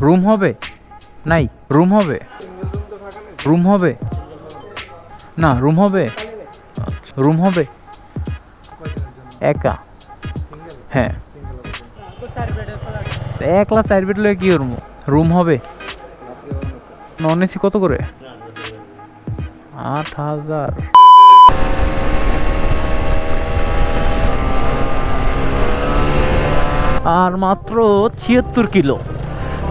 Room হবে? নাই, room হবে। রুম হবে? না, রুম হবে। রুম হবে। একা? হ্যাঁ। একলা চার বেড লয়ে কি করব? রুম হবে? নন এসি কত করে? আট হাজার। আর মাত্র ছিয়াত্তর কিলো।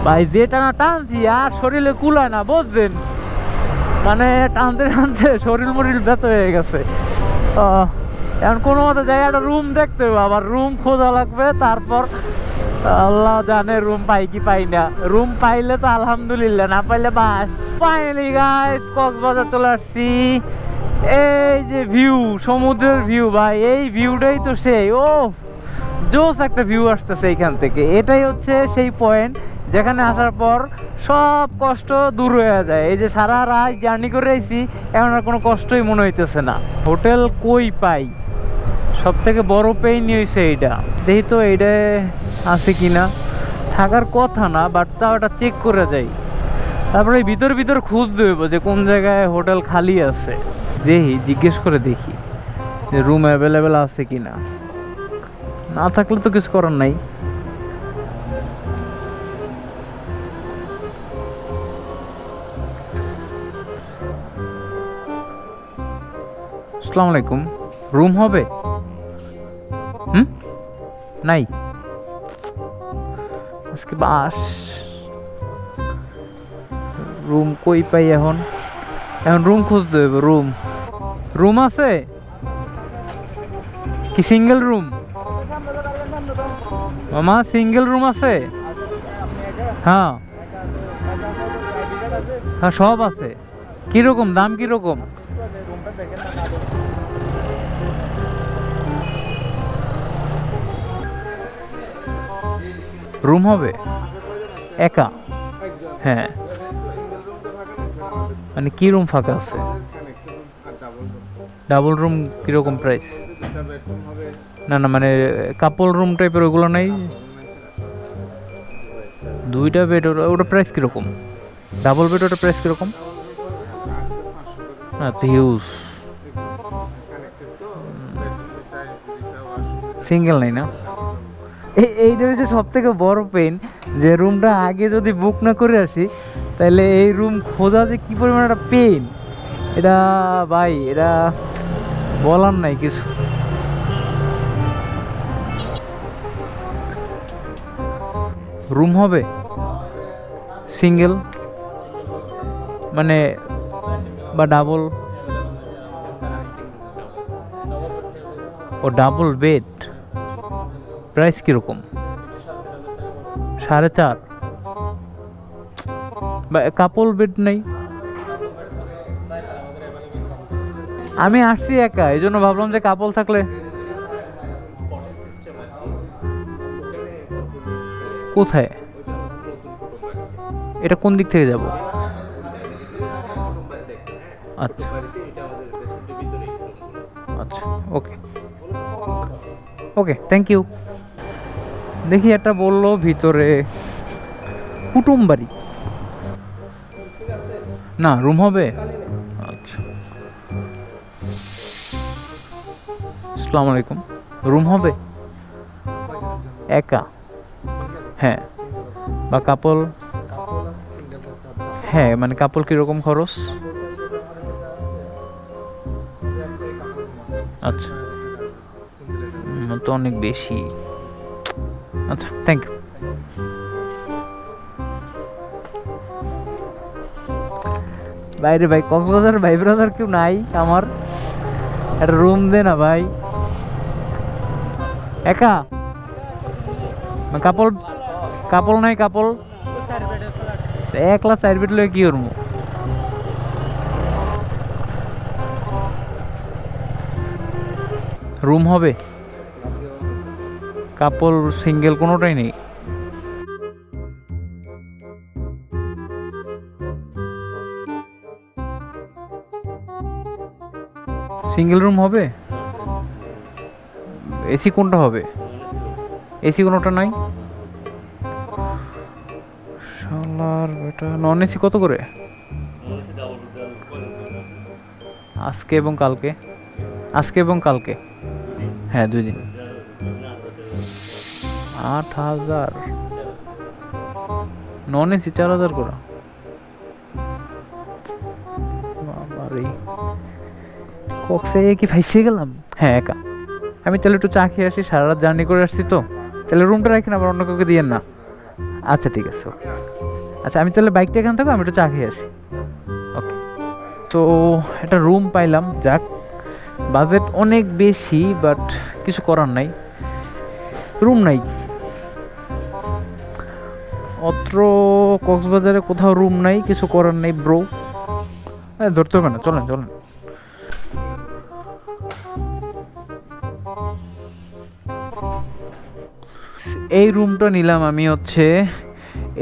ভাই, যে টানা টানছি আর শরীরে কুলায় না, বুঝছেন? মানে টানতে টানতে শরীর মরিল ব্যথা হয়ে গেছে। এখন কোনো মতো জায়গাটা রুম দেখতে হবে। আবার রুম খোঁজা লাগবে, তারপর আল্লাহ জানে রুম পাই কি পাই না। রুম পাইলে তো আলহামদুলিল্লাহ, না পাইলে বাস। ফাইনালি গাইস কক্সবাজার চলে আসছি। এই যে ভিউ সমুদ্রের ভিউ ভাই, এই ভিউটাই তো সেই। ও জোস একটা ভিউ আসতেছে এইখান থেকে। এটাই হচ্ছে সেই পয়েন্ট যেখানে আসার পর সব কষ্ট দূর হয়ে যায়। এই যে সারা রাত জার্নি করে আইছি, এখন আর কোনো কষ্টই মনে হইতেছে না। হোটেল কই পাই? সব থেকে বড় পেইন হয়েছে এইটা। দেখি তো এইটা আছে কি না থাকার কথা না বাট তাও এটা চেক করে যাই। তারপরে ভিতর ভিতর খুঁজতে হইব যে কোন জায়গায় হোটেল খালি আছে। দেখি, জিজ্ঞেস করে দেখি যে রুম অ্যাভেলেবেল আছে কি না না থাকলে তো কিছু করার নাই। আসসালামু আলাইকুম। রুম হবে? হুম? নাই। আজকে বাস। রুম কই পাই এখন? এখন রুম খুঁজতে হবে রুম। রুম আছে? কি সিঙ্গেল রুম? মামা, সিঙ্গেল রুম আছে? হ্যাঁ। হ্যাঁ সব আছে। কীরকম, দাম কীরকম? রুম হবে? একা? হ্যাঁ। মানে কি রুম ফাঁকা আছে? ডাবল রুম কীরকম প্রাইস না না মানে কাপল রুম টাইপের ওগুলো নাই? দুইটা বেড ওটা প্রাইস কীরকম? ডাবল বেড ওটা প্রাইস কীরকম? না তো হিউজ সিঙ্গেল নাই না? এই এইটা হচ্ছে সব থেকে বড় পেন যে রুমটা আগে যদি বুক না করে আসি তাহলে এই রুম খোঁজা যে কী পরিমাণ একটা পেন এটা ভাই, এটা বলার নাই কিছু। রুম হবে? সিঙ্গেল মানে বা ডাবল ও ডাবল বেড প্রাইস কীরকম? সাড়ে চার। বা কাপল বেড নেই? আমি আসছি একা এই জন্য ভাবলাম যে কাপল থাকলে। কোথায়? এটা কোন দিক থেকে যাব? আচ্ছা। আচ্ছা ওকে। ওকে থ্যাংক ইউ দেখি একটা বলল ভিতরে কুটুম বাড়ি না রুম হবে? আচ্ছা। আসসালামু আলাইকুম রুম হবে? একা? হ্যাঁ। বা কাপল হ্যাঁ মানে কাপল কীরকম খরচ? আচ্ছা। তো অনেক বেশি। আচ্ছা থ্যাংক ইউ বাইরে ভাই, কক্সবাজার ভাই ব্রাদার কেউ নাই আমার। একটা রুম দে না ভাই। একা? কাপল কাপল নাই কাপল একলা চার বেড লয়ে কি করব? রুম হবে? কাপল সিঙ্গেল কোনোটাই নেই। সিঙ্গেল রুম হবে? এসি কোনটা হবে? এসি কোনোটা নাই? শালার বেটা নন এসি কত করে? আজকে এবং কালকে? আজকে এবং কালকে? হ্যাঁ দুই দিন। আট হাজার। নন এসি, চার হাজার করে। কক্সে কি ফাইসে গেলাম? হ্যাঁ একা। আমি তাহলে একটু চা খেয়ে আসি, সারা রাত জার্নি করে আসছি তো। তাহলে রুমটা রাখেন, আবার অন্য কাউকে দিয়েন না। আচ্ছা ঠিক আছে আচ্ছা আমি তাহলে বাইকটা এখান থেকে আমি একটু চা খেয়ে আসি। ওকে। তো একটা রুম পাইলাম, যাক। বাজেট অনেক বেশি, বাট কিছু করার নাই। রুম নাই। অত্র কক্সবাজারে কোথাও রুম নাই, কিছু করার নেই ব্রো হ্যাঁ ধরতে হবে না, চলেন চলেন। এই রুমটা নিলাম আমি হচ্ছে,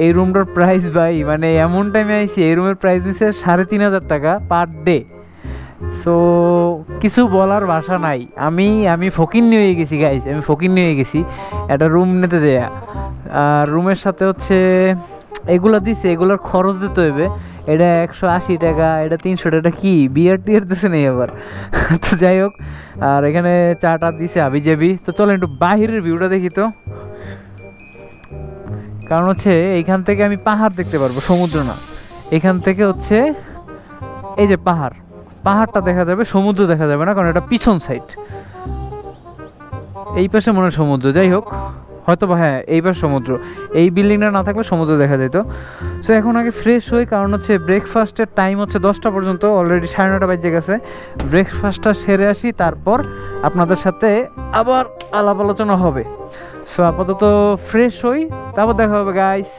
এই রুমটার প্রাইস ভাই মানে এমন টাইমে আইছি, এই রুমের প্রাইস নিচ্ছে সাড়ে তিন হাজার টাকা পার ডে সো কিছু বলার ভাষা নাই। আমি আমি ফকির নিয়ে গেছি গাইজ আমি ফকির নিয়ে গেছি। একটা রুম নিতে যাই আর রুমের সাথে হচ্ছে, এগুলো দিছে, এগুলোর খরচ দিতে হবে এটা একশো আশি টাকা, এটা তিনশো টাকা কি? বিয়ার টিয়ার দিছে নেই আবার? তো যাই হোক, আর এখানে চাটা দিছে আবি যাবি তো চলো একটু বাহিরের ভিউটা দেখি তো। কারণ হচ্ছে, এইখান থেকে আমি পাহাড় দেখতে পারব, সমুদ্র না। এখান থেকে হচ্ছে, এই যে পাহাড়। পাহাড়টা দেখা যাবে, সমুদ্র দেখা যাবে না, কারণ এটা পিছন সাইড এই পাশে মনে সমুদ্র, যাই হোক, হয়তো বা হ্যাঁ এই পাশে সমুদ্র। এই বিল্ডিংটা না থাকলে সমুদ্র দেখা যেত। সো এখন আগে ফ্রেশ হই, কারণ হচ্ছে ব্রেকফাস্টের টাইম হচ্ছে দশটা পর্যন্ত অলরেডি সাড়ে নটা বাজে গেছে। ব্রেকফাস্টটা সেরে আসি, তারপর আপনাদের সাথে আবার আলাপ আলোচনা হবে। সো আপাতত ফ্রেশ হই, তারপর দেখা হবে গাইস